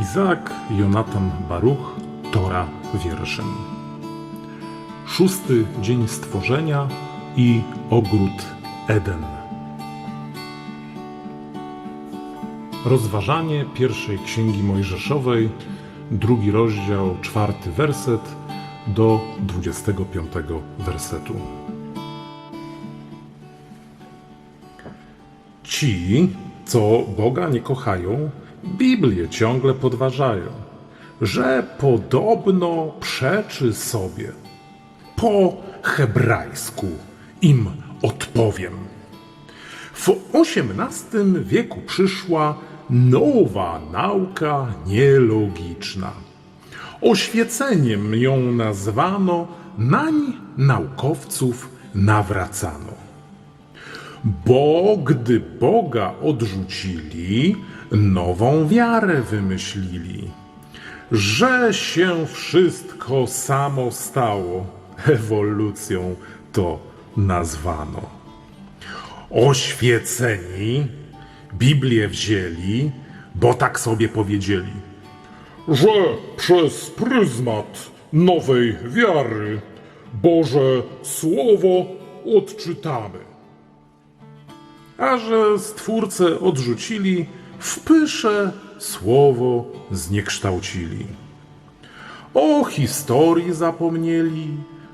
Izaak Jonatan Baruch, Tora wierszem. Szósty dzień stworzenia i ogród Eden. Rozważanie pierwszej księgi Mojżeszowej, drugi rozdział, czwarty werset do dwudziestego piątego wersetu. Ci, co Boga nie kochają, Biblię ciągle podważają, że podobno przeczy sobie. Po hebrajsku im odpowiem. W XVIII wieku przyszła nowa nauka nielogiczna. Oświeceniem ją nazwano, nań naukowców nawracano. Bo gdy Boga odrzucili, nową wiarę wymyślili. Że się wszystko samo stało, ewolucją to nazwano. Oświeceni Biblię wzięli, bo tak sobie powiedzieli, że przez pryzmat nowej wiary Boże Słowo odczytamy a że stwórcę odrzucili, w pysze słowo zniekształcili. O historii zapomnieli,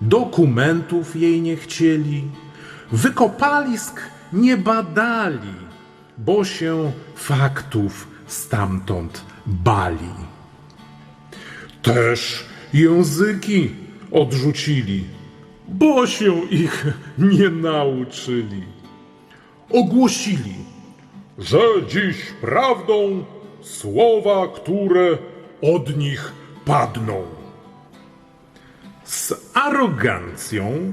dokumentów jej nie chcieli, wykopalisk nie badali, bo się faktów stamtąd bali. Też języki odrzucili, bo się ich nie nauczyli ogłosili, że dziś prawdą słowa, które od nich padną. Z arogancją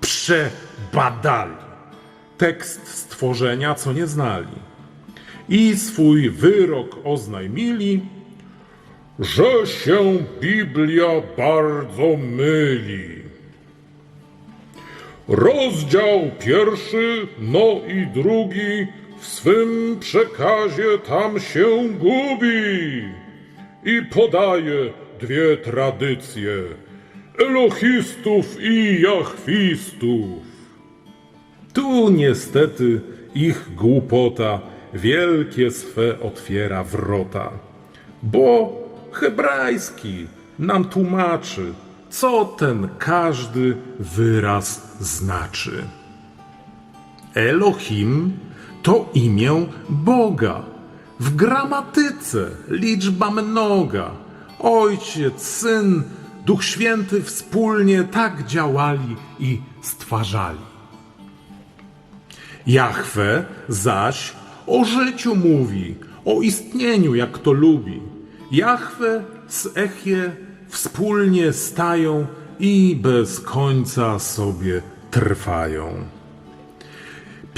przebadali tekst stworzenia, co nie znali, i swój wyrok oznajmili, że się Biblia bardzo myli. Rozdział pierwszy, no i drugi w swym przekazie tam się gubi i podaje dwie tradycje Elohistów i Jachwistów. Tu niestety ich głupota wielkie swe otwiera wrota, bo hebrajski nam tłumaczy, co ten każdy wyraz znaczy. Elohim to imię Boga. W gramatyce liczba mnoga. Ojciec, Syn, Duch Święty wspólnie tak działali i stwarzali. Jahwe zaś o życiu mówi, o istnieniu, jak to lubi. Jahwe z Echie wspólnie stają i bez końca sobie trwają.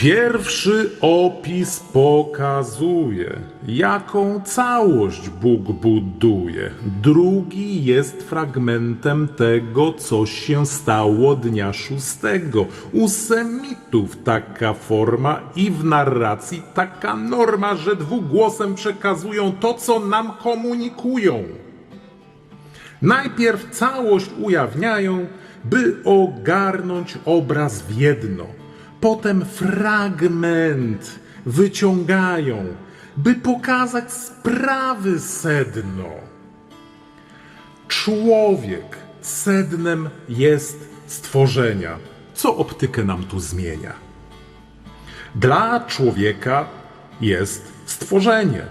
Pierwszy opis pokazuje, jaką całość Bóg buduje. Drugi jest fragmentem tego, co się stało dnia szóstego. U Semitów taka forma i w narracji taka norma, że dwugłosem przekazują to, co nam komunikują. Najpierw całość ujawniają, by ogarnąć obraz w jedno. Potem fragment wyciągają, by pokazać sprawy sedno. Człowiek sednem jest stworzenia, co optykę nam tu zmienia. Dla człowieka jest stworzenie.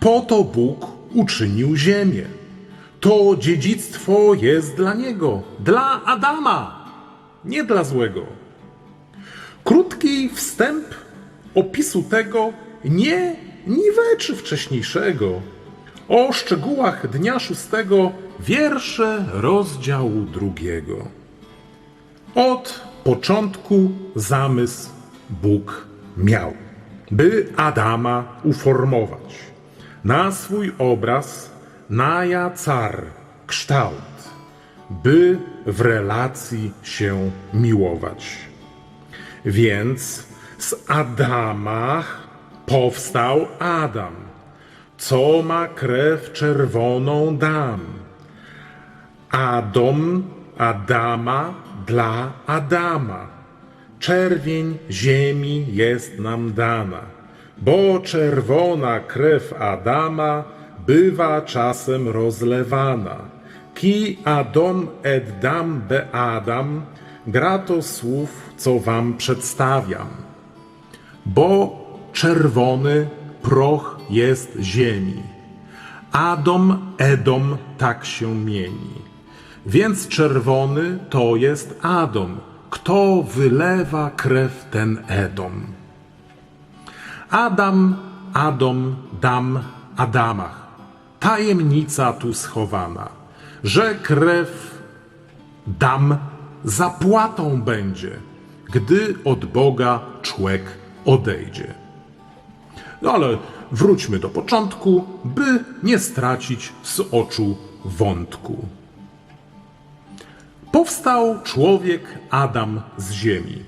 Po to Bóg uczynił ziemię. To dziedzictwo jest dla niego, dla Adama, nie dla złego. Krótki wstęp opisu tego nie niweczy wcześniejszego. O szczegółach dnia szóstego wiersze rozdziału drugiego. Od początku zamysł Bóg miał, by Adama uformować na swój obraz, na jacar, kształt, by w relacji się miłować. Więc z Adama powstał Adam. co ma krew czerwoną dam. Adam, Adama dla Adama. Czerwień ziemi jest nam dana, bo czerwona krew Adama bywa czasem rozlewana. Ki Adom et dam be Adam, grato słów, co wam przedstawiam. Bo czerwony proch jest ziemi. Adom, Edom tak się mieni. Więc czerwony to jest Adom. Kto wylewa krew ten Edom? Adam, Adom, dam, Adamach. Tajemnica tu schowana, że krew dam zapłatą będzie, gdy od Boga człowiek odejdzie. No ale wróćmy do początku, by nie stracić z oczu wątku. Powstał człowiek Adam z ziemi.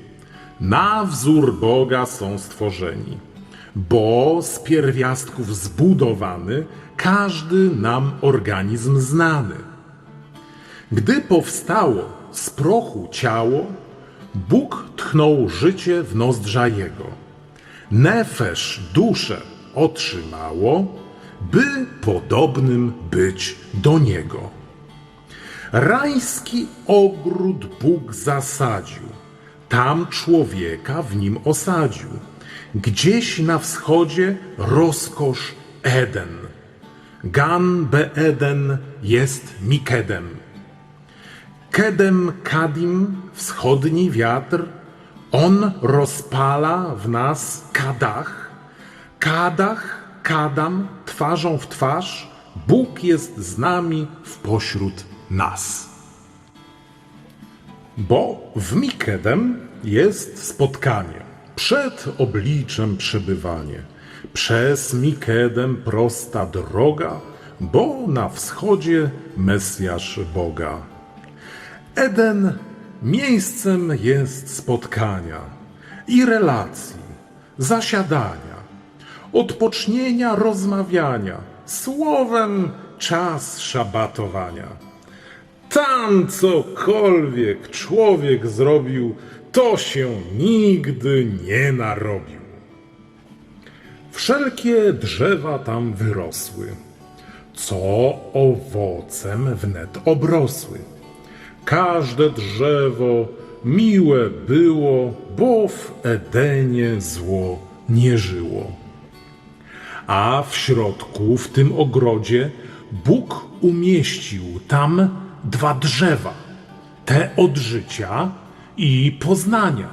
Na wzór Boga są stworzeni, bo z pierwiastków zbudowany każdy nam organizm znany. Gdy powstało z prochu ciało, Bóg tchnął życie w nozdrza jego. Nefesz duszę otrzymało, by podobnym być do niego. Rajski ogród Bóg zasadził, tam człowieka w nim osadził. Gdzieś na wschodzie rozkosz Eden. Gan be Eden jest Mikedem. Kedem Kadim, wschodni wiatr, on rozpala w nas kadach. Kadach, kadam, twarzą w twarz, Bóg jest z nami w pośród nas. Bo w Mikedem jest spotkanie, przed obliczem przebywanie. Przez Mikedem prosta droga, bo na wschodzie Mesjasz Boga. Eden miejscem jest spotkania i relacji, zasiadania, odpocznienia, rozmawiania, słowem czas szabatowania. Tam cokolwiek człowiek zrobił, to się nigdy nie narobił. Wszelkie drzewa tam wyrosły, co owocem wnet obrosły. Każde drzewo miłe było, bo w Edenie zło nie żyło. A w środku, w tym ogrodzie, Bóg umieścił tam dwa drzewa, te od życia i poznania,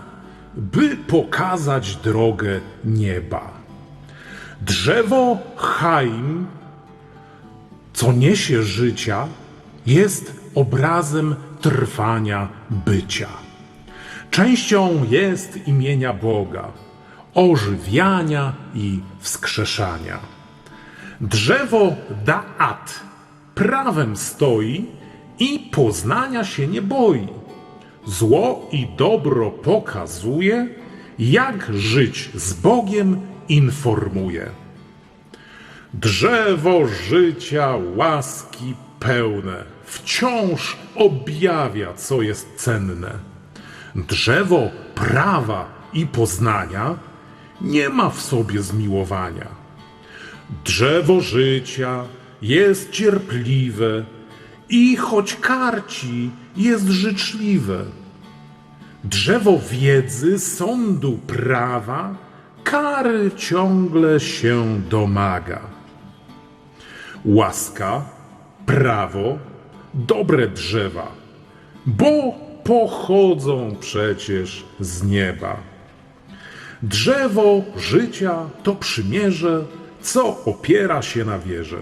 by pokazać drogę nieba. Drzewo Chaim, co niesie życia, jest obrazem trwania bycia. Częścią jest imienia Boga, ożywiania i wskrzeszania. Drzewo Daat prawem stoi i poznania się nie boi. Zło i dobro pokazuje, jak żyć z Bogiem informuje. Drzewo życia, łaski pełne, wciąż objawia, co jest cenne. Drzewo prawa i poznania nie ma w sobie zmiłowania. Drzewo życia jest cierpliwe i choć karci, jest życzliwe. Drzewo wiedzy, sądu prawa, kary ciągle się domaga. Łaska, prawo, dobre drzewa, bo pochodzą przecież z nieba. Drzewo życia to przymierze, co opiera się na wierze.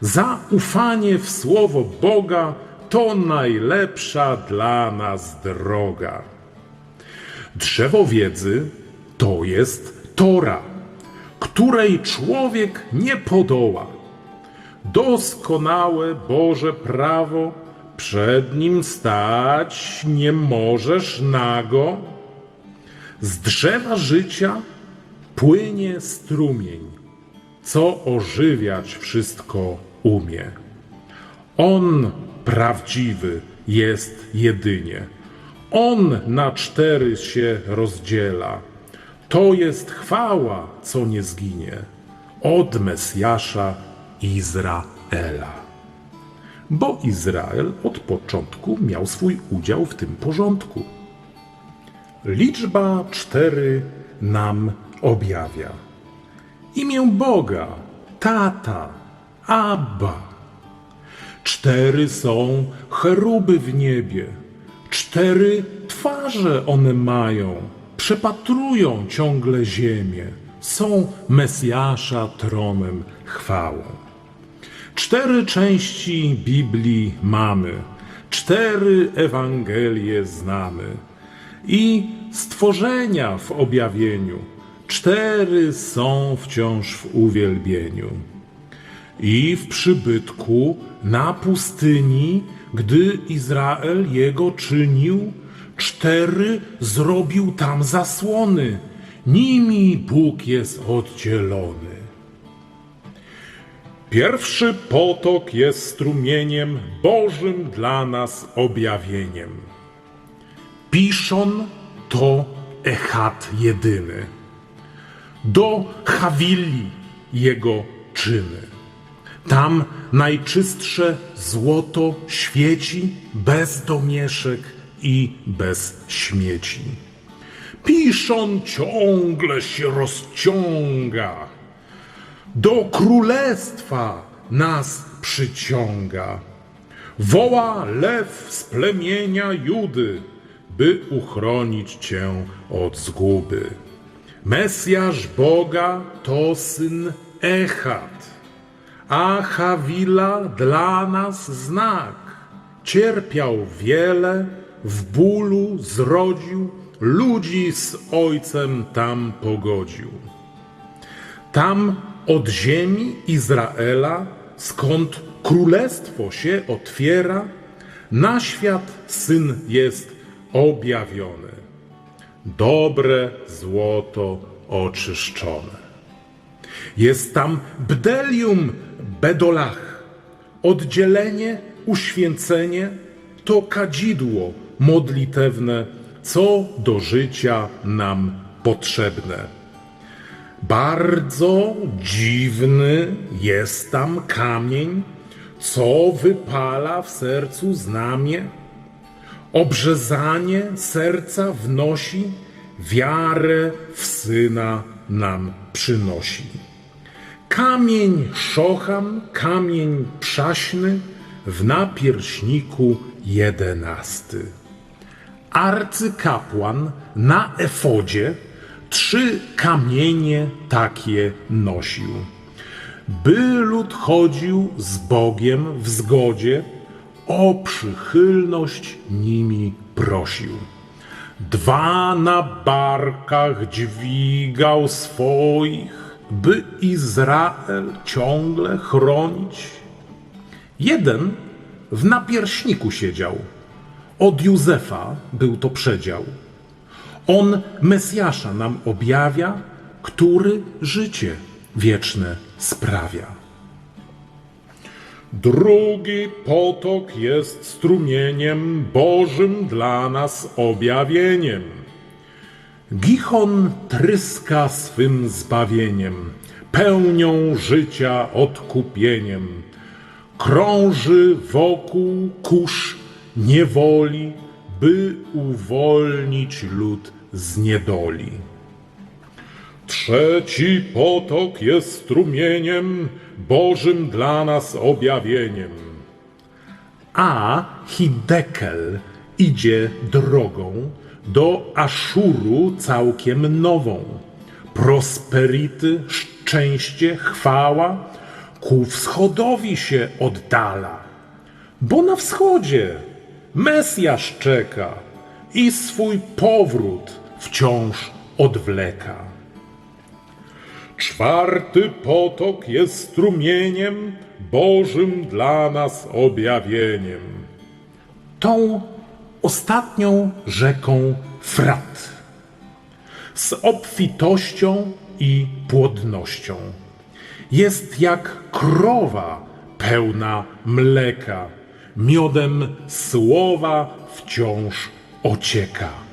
Zaufanie w słowo Boga to najlepsza dla nas droga. Drzewo wiedzy to jest Tora, której człowiek nie podoła. Doskonałe Boże prawo, przed nim stać nie możesz nago. Z drzewa życia płynie strumień, co ożywiać wszystko umie. On prawdziwy jest jedynie. On na cztery się rozdziela. To jest chwała, co nie zginie, od Mesjasza Izraela. Bo Izrael od początku miał swój udział w tym porządku. Liczba cztery nam objawia imię Boga, Tata, Abba. Cztery są cheruby w niebie, cztery twarze one mają, przepatrują ciągle ziemię, są Mesjasza tronem chwałą. Cztery części Biblii mamy, cztery Ewangelie znamy i stworzenia w objawieniu, cztery są wciąż w uwielbieniu. I w przybytku na pustyni, gdy Izrael jego czynił, cztery zrobił tam zasłony, nimi Bóg jest oddzielony. Pierwszy potok jest strumieniem Bożym dla nas objawieniem. Piszon to echat jedyny. Do Hawili jego czyny. Tam najczystsze złoto świeci bez domieszek i bez śmieci. Piszon ciągle się rozciąga do królestwa nas przyciąga. Woła lew z plemienia Judy, by uchronić cię od zguby. Mesjasz Boga to syn Echat, a Hawila dla nas znak. Cierpiał wiele, w bólu zrodził, ludzi z ojcem tam pogodził. Tam od ziemi Izraela, skąd królestwo się otwiera, na świat syn jest objawiony. Dobre złoto oczyszczone. Jest tam bdelium bedolach. Oddzielenie, uświęcenie to kadzidło modlitewne, co do życia nam potrzebne. Bardzo dziwny jest tam kamień, co wypala w sercu znamie. Obrzezanie serca wnosi, wiarę w syna nam przynosi. Kamień szocham, kamień przaśny, w napierśniku jedenasty. Arcykapłan na efodzie trzy kamienie takie nosił. By lud chodził z Bogiem w zgodzie, o przychylność nimi prosił. Dwa na barkach dźwigał swoich, by Izrael ciągle chronić. Jeden w napierśniku siedział, od Józefa był to przedział. On Mesjasza nam objawia, który życie wieczne sprawia. Drugi potok jest strumieniem Bożym dla nas objawieniem. Gichon tryska swym zbawieniem, pełnią życia odkupieniem. Krąży wokół kurz niewoli, by uwolnić lud z niedoli. Trzeci potok jest strumieniem Bożym dla nas objawieniem. A Hidekel idzie drogą do Aszuru całkiem nową. Prosperity, szczęście, chwała ku wschodowi się oddala. Bo na wschodzie Mesjasz czeka i swój powrót wciąż odwleka. Czwarty potok jest strumieniem Bożym dla nas objawieniem. Tą ostatnią rzeką Frat z obfitością i płodnością. Jest jak krowa pełna mleka, miodem słowa wciąż ocieka.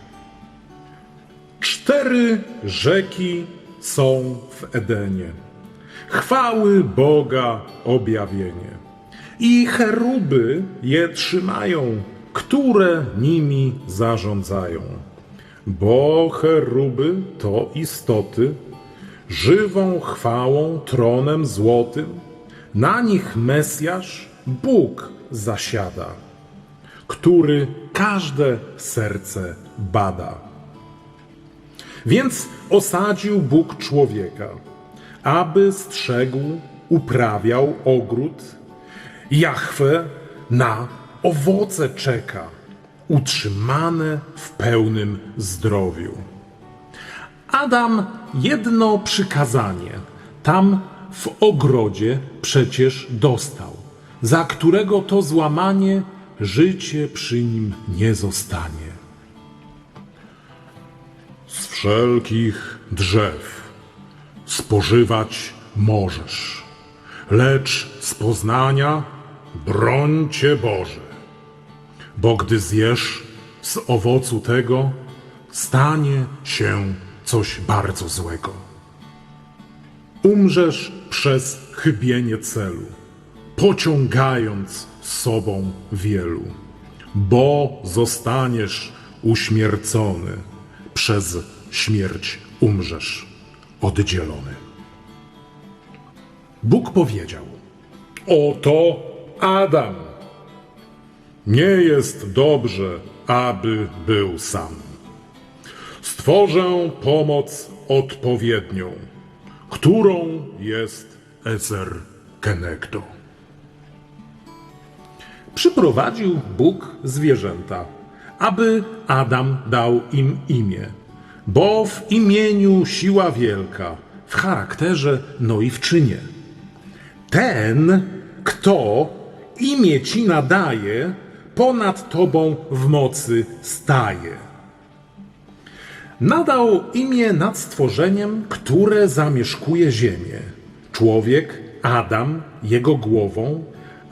Cztery rzeki są w Edenie. Chwały Boga objawienie. I cheruby je trzymają, które nimi zarządzają. Bo cheruby to istoty, żywą chwałą tronem złotym, na nich Mesjasz, Bóg zasiada, który każde serce bada. Więc osadził Bóg człowieka, aby strzegł, uprawiał ogród. Jahwe na owoce czeka, utrzymane w pełnym zdrowiu. Adam jedno przykazanie tam w ogrodzie przecież dostał, za którego to złamanie życie przy nim nie zostanie. Wszelkich drzew spożywać możesz, lecz z poznania broń cię Boże, bo gdy zjesz z owocu tego, stanie się coś bardzo złego. Umrzesz przez chybienie celu, pociągając z sobą wielu, bo zostaniesz uśmiercony, przez śmierć umrzesz oddzielony. Bóg powiedział: Oto Adam. Nie jest dobrze, aby był sam. Stworzę pomoc odpowiednią, którą jest Ezer Kenegdo. Przyprowadził Bóg zwierzęta, aby Adam dał im imię, bo w imieniu siła wielka, w charakterze, no i w czynie. Ten, kto imię ci nadaje, ponad tobą w mocy staje. Nadał imię nad stworzeniem, które zamieszkuje ziemię. Człowiek, Adam, jego głową,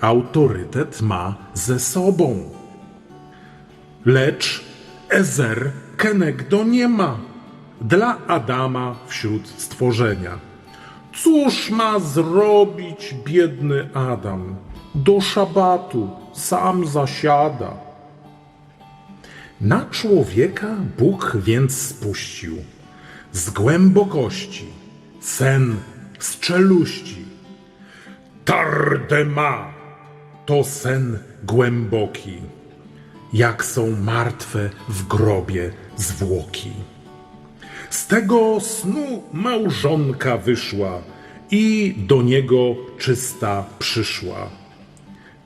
autorytet ma ze sobą. Lecz Ezer Kenegdo nie ma dla Adama wśród stworzenia. Cóż ma zrobić biedny Adam? Do szabatu sam zasiada. Na człowieka Bóg więc spuścił z głębokości sen z czeluści. Tardema to sen głęboki, jak są martwe w grobie zwłoki. Z tego snu małżonka wyszła i do niego czysta przyszła.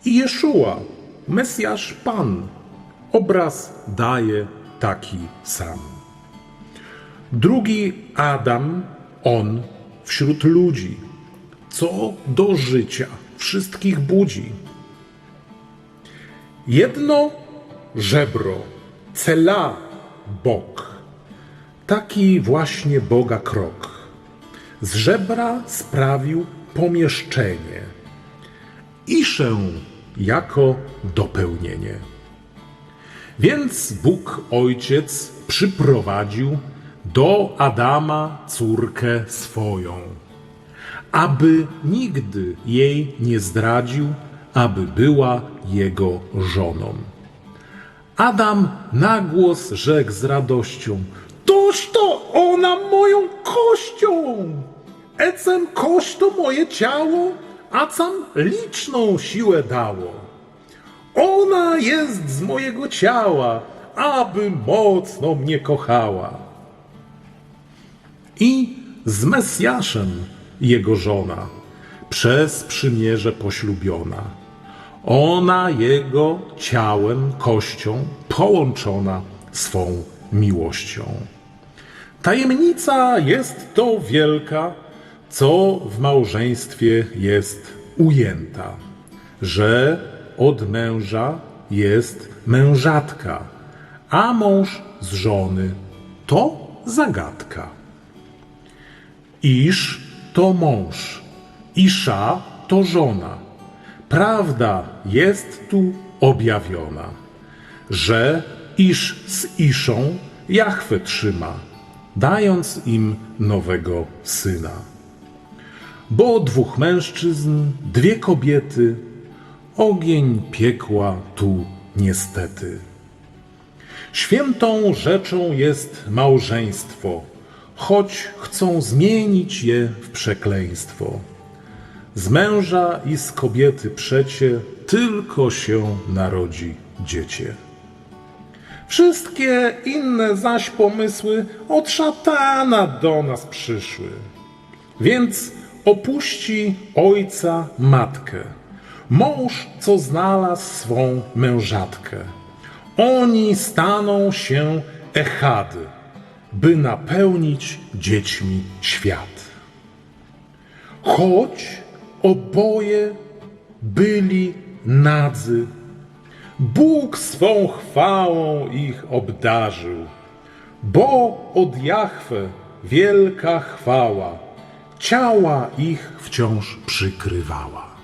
I Jeszua, Mesjasz Pan, obraz daje taki sam. Drugi Adam, on wśród ludzi, co do życia wszystkich budzi. Jedno żebro, cela bok, taki właśnie Boga krok. Z żebra sprawił pomieszczenie, iszę jako dopełnienie. Więc Bóg Ojciec przyprowadził do Adama córkę swoją, aby nigdy jej nie zdradził, aby była jego żoną. Adam na głos rzekł z radością: Toż to ona moją kością! Ecem kość to moje ciało, a cam liczną siłę dało. Ona jest z mojego ciała, aby mocno mnie kochała. I z Mesjaszem jego żona, przez przymierze poślubiona. Ona jego ciałem, kością połączona swą miłością. Tajemnica jest to wielka, co w małżeństwie jest ujęta, że od męża jest mężatka, a mąż z żony to zagadka. Iż to mąż, Isza to żona. Prawda jest tu objawiona, że Isz z Iszą Jachwę trzyma, dając im nowego syna. Bo dwóch mężczyzn, dwie kobiety, ogień piekła tu niestety. Świętą rzeczą jest małżeństwo, choć chcą zmienić je w przekleństwo. Z męża i z kobiety przecie tylko się narodzi dziecię. Wszystkie inne zaś pomysły od szatana do nas przyszły. Więc opuści ojca matkę, mąż, co znalazł swą mężatkę. Oni staną się echady, by napełnić dziećmi świat. Choć oboje byli nadzy, Bóg swą chwałą ich obdarzył, bo od Jahwe wielka chwała ciała ich wciąż przykrywała.